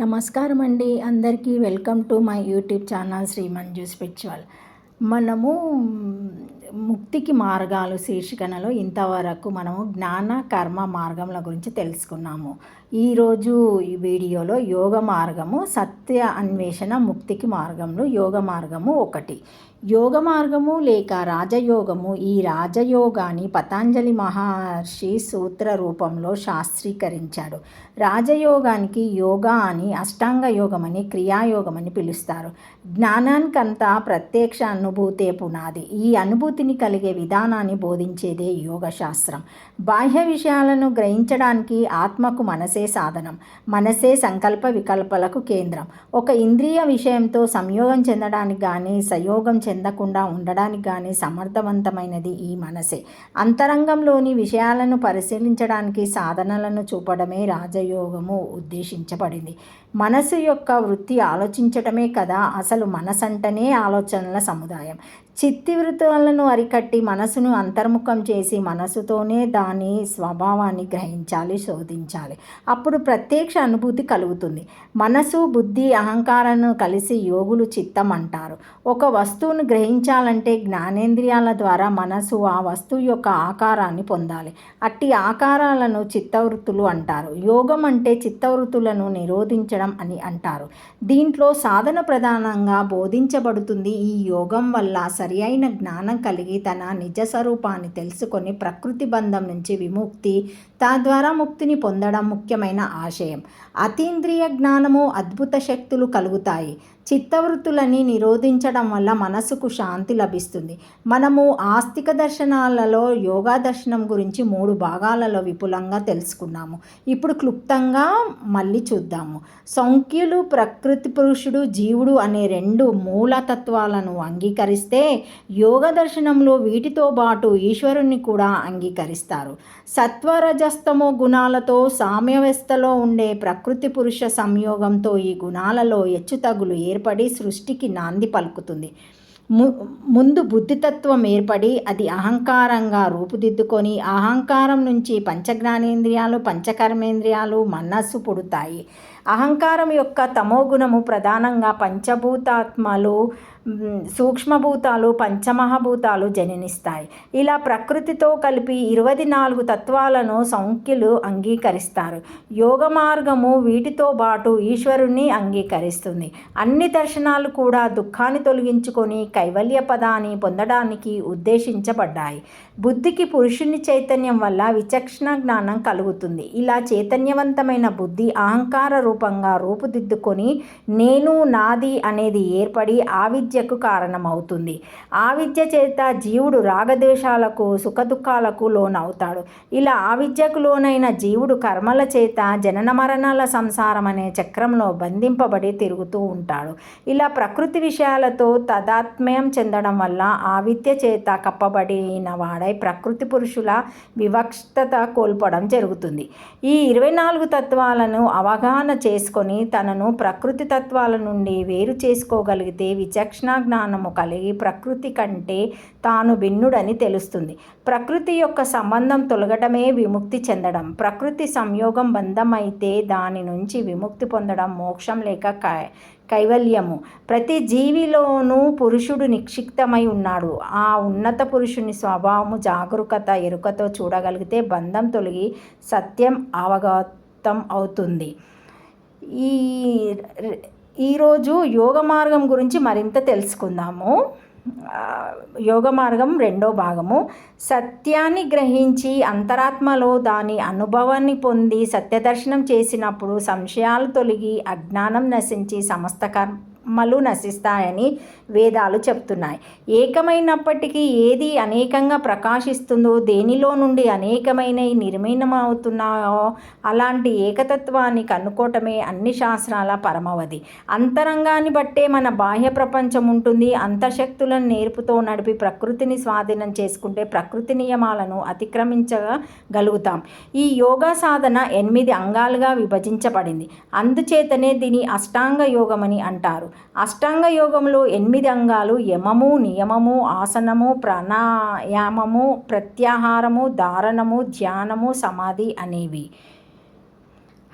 నమస్కారం అండి అందరికీ welcome to my YouTube channel Shri Manju spiritual. మనము ముక్తికి మార్గాలు శీర్షికనలో ఇంతవరకు మనము జ్ఞాన కర్మ మార్గముల గురించి తెలుసుకున్నాము. ఈరోజు ఈ వీడియోలో యోగ మార్గము సత్య అన్వేషణ ముక్తికి మార్గంలో యోగ మార్గము ఒకటి. యోగ మార్గము లేక రాజయోగము ఈ రాజయోగాన్ని పతాంజలి మహర్షి సూత్ర రూపంలో శాస్త్రీకరించాడు. రాజయోగానికి యోగా అని అష్టాంగ యోగమని క్రియాయోగమని పిలుస్తారు. జ్ఞానానికంతా ప్రత్యక్ష అనుభూతే పునాది. ఈ అనుభూతిని కలిగే విధానాన్ని బోధించేదే యోగ శాస్త్రం బాహ్య విషయాలను గ్రహించడానికి ఆత్మకు మనసే సాధనం మనసే సంకల్ప వికల్పలకు కేంద్రం. ఒక ఇంద్రియ విషయంతో సంయోగం చెందడానికి కానీ సయోగం చెందకుండా ఉండడానికి కానీ సమర్థవంతమైనది ఈ మనసే. అంతరంగంలోని విషయాలను పరిశీలించడానికి సాధనలను చూపడమే రాజయోగము ఉద్దేశించబడింది. మనసు యొక్క వృత్తి ఆలోచించటమే కదా అసలు మనసంటనే ఆలోచనల సముదాయం. చిత్తివృత్తులను అరికట్టి మనసును అంతర్ముఖం చేసి మనసుతోనే దాని స్వభావాన్ని గ్రహించాలి శోధించాలి. అప్పుడు ప్రత్యక్ష అనుభూతి కలుగుతుంది. మనసు బుద్ధి అహంకారాలను కలిసి యోగులు చిత్తం అంటారు. ఒక వస్తువును గ్రహించాలంటే జ్ఞానేంద్రియాల ద్వారా మనసు ఆ వస్తువు యొక్క ఆకారాన్ని పొందాలి. అట్టి ఆకారాలను చిత్తవృత్తులు అంటారు. యోగం అంటే చిత్తవృత్తులను నిరోధించడం అని అంటారు. దీంట్లో సాధన ప్రధానంగా బోధించబడుతుంది ఈ యోగం వల్ల సరి అయిన జ్ఞానం కలిగి తన నిజ స్వరూపాన్ని తెలుసుకొని ప్రకృతి బంధం నుంచి విముక్తి తద్వారా ముక్తిని పొందడం ముఖ్యమైన ఆశయం. అతీంద్రియ జ్ఞానము అద్భుత శక్తులు కలుగుతాయి. చిత్తవృత్తులని నిరోధించడం వల్ల మనసుకు శాంతి లభిస్తుంది. మనము ఆస్తిక దర్శనాలలో యోగా దర్శనం గురించి మూడు భాగాలలో విపులంగా తెలుసుకున్నాము. ఇప్పుడు క్లుప్తంగా మళ్ళీ చూద్దాము. సౌఖ్యులు ప్రకృతి పురుషుడు జీవుడు అనే రెండు మూలతత్వాలను అంగీకరిస్తే యోగ దర్శనంలో వీటితో పాటు ఈశ్వరుణ్ణి కూడా అంగీకరిస్తారు. సత్వరజస్తమో గుణాలతో సామ్యవస్థలో ఉండే ప్రకృతి పురుష సంయోగంతో ఈ గుణాలలో హెచ్చుతగులు ఏర్పడి సృష్టికి నాంది పలుకుతుంది. ము ముందు బుద్ధితత్వం ఏర్పడి అది అహంకారంగా రూపుదిద్దుకొని అహంకారం నుంచి పంచజ్ఞానేంద్రియాలు పంచకర్మేంద్రియాలు మనస్సు పుడతాయి. అహంకారం యొక్క తమోగుణము ప్రధానంగా పంచభూతాత్మలు సూక్ష్మభూతాలు పంచమహాభూతాలు జననిస్తాయి. ఇలా ప్రకృతితో కలిపి ఇరవై నాలుగు తత్వాలను సంఖ్యలు అంగీకరిస్తారు. యోగ మార్గము వీటితో పాటు ఈశ్వరుణ్ణి అంగీకరిస్తుంది. అన్ని దర్శనాలు కూడా దుఃఖాన్ని తొలగించుకొని కైవల్య పదాన్ని పొందడానికి ఉద్దేశించబడ్డాయి. బుద్ధికి పురుషుని చైతన్యం వల్ల విచక్షణ జ్ఞానం కలుగుతుంది. ఇలా చైతన్యవంతమైన బుద్ధి అహంకార రూపంగా రూపుదిద్దుకొని నేను నాది అనేది ఏర్పడి ఆ అవిద్యకు కారణమవుతుంది. ఆవిద్య చేత జీవుడు రాగద్వేషాలకు సుఖదుఖాలకు లోనవుతాడు. ఇలా ఆవిద్యకు లోనైన జీవుడు కర్మల చేత జనన మరణాల సంసారం అనే చక్రంలో బంధింపబడి తిరుగుతూ ఉంటాడు. ఇలా ప్రకృతి విషయాలతో తదాత్మయం చెందడం వల్ల ఆవిద్య చేత కప్పబడిన వాడై ప్రకృతి పురుషుల వివక్షత కోల్పోవడం జరుగుతుంది. ఈ ఇరవై నాలుగు తత్వాలను అవగాహన చేసుకొని తనను ప్రకృతి తత్వాల నుండి వేరు చేసుకోగలిగితే విచక్షణ జ్ఞానము కలిగి ప్రకృతి కంటే తాను భిన్నుడని తెలుస్తుంది. ప్రకృతి యొక్క సంబంధం తొలగటమే విముక్తి చెందడం. ప్రకృతి సంయోగం బంధం అయితే దాని నుంచి విముక్తి పొందడం మోక్షం లేక కైవల్యము. ప్రతి జీవిలోనూ పురుషుడు నిక్షిప్తమై ఉన్నాడు. ఆ ఉన్నత పురుషుని స్వభావము జాగరూకత ఎరుకతో చూడగలిగితే బంధం తొలగి సత్యం అవగతం అవుతుంది. ఈ ఈరోజు యోగ మార్గం గురించి మరింత తెలుసుకుందాము. యోగ మార్గం రెండో భాగము. సత్యాన్ని గ్రహించి అంతరాత్మలో దాని అనుభవాన్ని పొంది సత్యదర్శనం చేసినప్పుడు సంశయాలు తొలగి అజ్ఞానం నశించి సమస్త కర్మ మలు నశిస్తాయని వేదాలు చెప్తున్నాయి. ఏకమైనప్పటికీ ఏది అనేకంగా ప్రకాశిస్తుందో దేనిలో నుండి అనేకమైన నిర్మీణమవుతున్నాయో అలాంటి ఏకతత్వాన్ని కనుక్కోవటమే అన్ని శాస్త్రాల పరమవధి. అంతరంగాన్ని బట్టే మన బాహ్య ప్రపంచం ఉంటుంది. అంతశక్తులను నేర్పుతో నడిపి ప్రకృతిని స్వాధీనం చేసుకుంటే ప్రకృతి నియమాలను అతిక్రమించగలుగుతాం. ఈ యోగా సాధన ఎనిమిది అంగాలుగా విభజించబడింది. అందుచేతనే దీని అష్టాంగ యోగమని అంటారు. అష్టాంగ యోగంలో ఎనిమిది అంగాలు యమము నియమము ఆసనము ప్రాణాయామము ప్రత్యాహారము ధారణము ధ్యానము సమాధి అనేవి.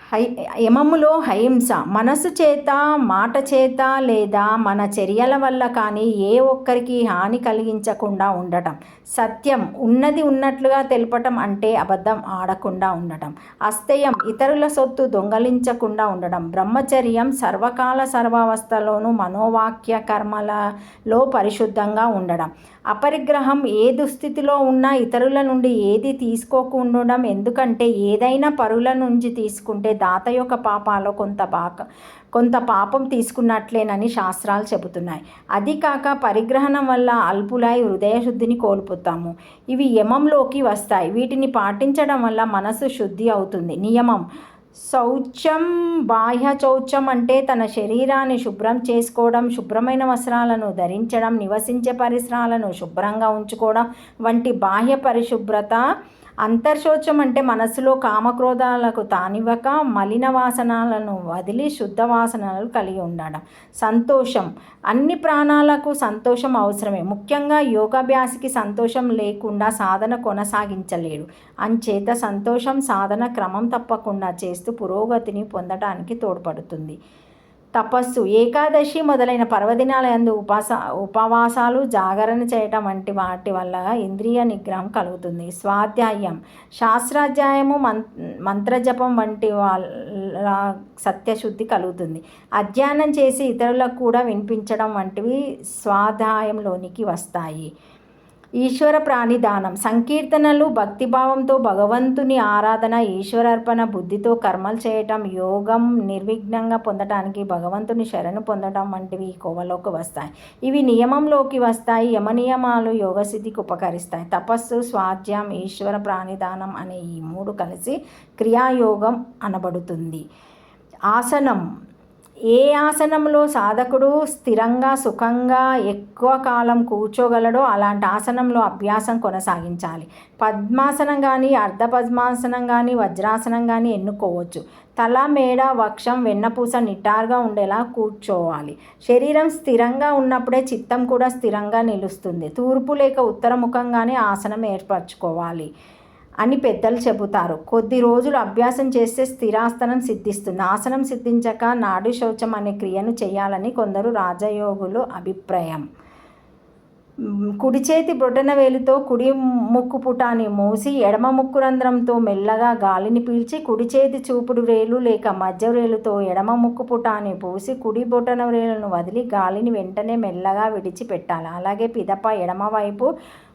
హై యమములో హయింస మనసు చేత మాట చేత లేదా మన చర్యల వల్ల కానీ ఏ ఒక్కరికి హాని కలిగించకుండా ఉండటం. సత్యం ఉన్నది ఉన్నట్లుగా తెలపటం అంటే అబద్ధం ఆడకుండా ఉండటం. అస్తయం ఇతరుల సొత్తు దొంగలించకుండా ఉండడం బ్రహ్మచర్యం సర్వకాల సర్వావస్థలోనూ మనోవాక్య కర్మలలో పరిశుద్ధంగా ఉండడం అపరిగ్రహం ఏ దుస్థితిలో ఉన్నా ఇతరుల నుండి ఏది తీసుకోకుండా ఎందుకంటే ఏదైనా పరుల నుంచి తీసుకుంటే దాత యొక్క పాపాలో కొంత బాక కొంత పాపం తీసుకున్నట్లేనని శాస్త్రాలు చెబుతున్నాయి. అది కాక పరిగ్రహణం వల్ల అల్పులై హృదయశుద్ధిని కోల్పోతాము. ఇవి యమంలోకి వస్తాయి. వీటిని పాటించడం వల్ల మనసు శుద్ధి అవుతుంది. నియమం. శౌచం బాహ్య శౌచం అంటే తన శరీరాన్ని శుభ్రం చేసుకోవడం శుభ్రమైన వస్త్రాలను ధరించడం నివసించే పరిసరాలను శుభ్రంగా ఉంచుకోవడం వంటి బాహ్య పరిశుభ్రత అంతర్శోచం అంటే మనసులో కామక్రోధాలకు తానివ్వక మలిన వాసనలను వదిలి శుద్ధ వాసనలు కలిగి ఉండడం. సంతోషం. అన్ని ప్రాణాలకు సంతోషం అవసరమే. ముఖ్యంగా యోగాభ్యాసికి సంతోషం లేకుండా సాధన కొనసాగించలేడు. అంచేత సంతోషం సాధన క్రమం తప్పకుండా చేస్తూ పురోగతిని పొందడానికి తోడ్పడుతుంది. తపస్సు. ఏకాదశి మొదలైన పర్వదినాలందు ఉపాస ఉపవాసాలు జాగరణ చేయటం వంటి వాటి వల్ల ఇంద్రియ నిగ్రహం కలుగుతుంది. స్వాధ్యాయం. శాస్త్రాధ్యాయము మం మంత్రజపం వంటి వాళ్ళ సత్యశుద్ధి కలుగుతుంది. అధ్యయనం చేసి ఇతరులకు కూడా వినిపించడం వంటివి స్వాధ్యాయంలోనికి వస్తాయి. ఈశ్వర ప్రాణిదానం సంకీర్తనలు భక్తిభావంతో భగవంతుని ఆరాధన ఈశ్వరార్పణ బుద్ధితో కర్మలు చేయటం యోగం నిర్విఘ్నంగా పొందటానికి భగవంతుని శరణు పొందటం వంటివి కోవలోకి వస్తాయి. ఇవి నియమంలోకి వస్తాయి యమనియమాలు యోగసిద్ధికి ఉపకరిస్తాయి. తపస్సు స్వాధ్యం ఈశ్వర ప్రాణిదానం అనే ఈ మూడు కలిసి క్రియాయోగం అనబడుతుంది. ఆసనం ఏ ఆసనంలో సాధకుడు స్థిరంగా సుఖంగా ఎక్కువ కాలం కూర్చోగలడో అలాంటి ఆసనంలో అభ్యాసం కొనసాగించాలి. పద్మాసనం కానీ అర్ధ పద్మాసనం కానీ వజ్రాసనం కానీ ఎన్నుకోవచ్చు. తల మేడ వక్షం వెన్నపూస నిటారుగా ఉండేలా కూర్చోవాలి. శరీరం స్థిరంగా ఉన్నప్పుడే చిత్తం కూడా స్థిరంగా నిలుస్తుంది. తూర్పు లేక ఉత్తరముఖంగానే ఆసనం ఏర్పరచుకోవాలి. అని పెద్దలు చెబుతారు. కొద్ది రోజులు అభ్యాసం చేస్తే స్థిరాసనం సిద్ధిస్తుంది. ఆసనం సిద్ధించక నాడు శౌచం అనే క్రియను చేయాలని కొందరు రాజయోగులు అభిప్రాయం. కుడి చేతి బ్రొటన వేలుతో కుడి ముక్కు పుటాన్ని మూసి ఎడమ ముక్కు రంధ్రంతో మెల్లగా గాలిని పీల్చి కుడి చేతి చూపుడు వేలు లేక మధ్య వేలుతో ఎడమ ముక్కు పుటాన్ని పూసి కుడి బొటన వేలును వదిలి గాలిని వెంటనే మెల్లగా విడిచిపెట్టాలి. అలాగే పిదప ఎడమవైపు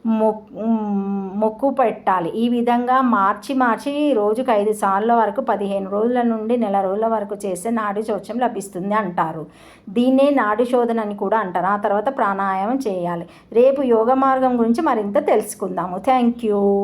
మొక్కు పెట్టాలి. ఈ విధంగా మార్చి మార్చి రోజుకు ఐదు సార్ల వరకు పదిహేను రోజుల నుండి నెల రోజుల వరకు చేస్తే నాడి శోచం లభిస్తుంది అంటారు. దీన్నే నాడి శోధన అని కూడా అంటారు. ఆ తర్వాత ప్రాణాయామం చేయాలి. రేపు యోగ మార్గం గురించి మరింత తెలుసుకుందాము. Thank you.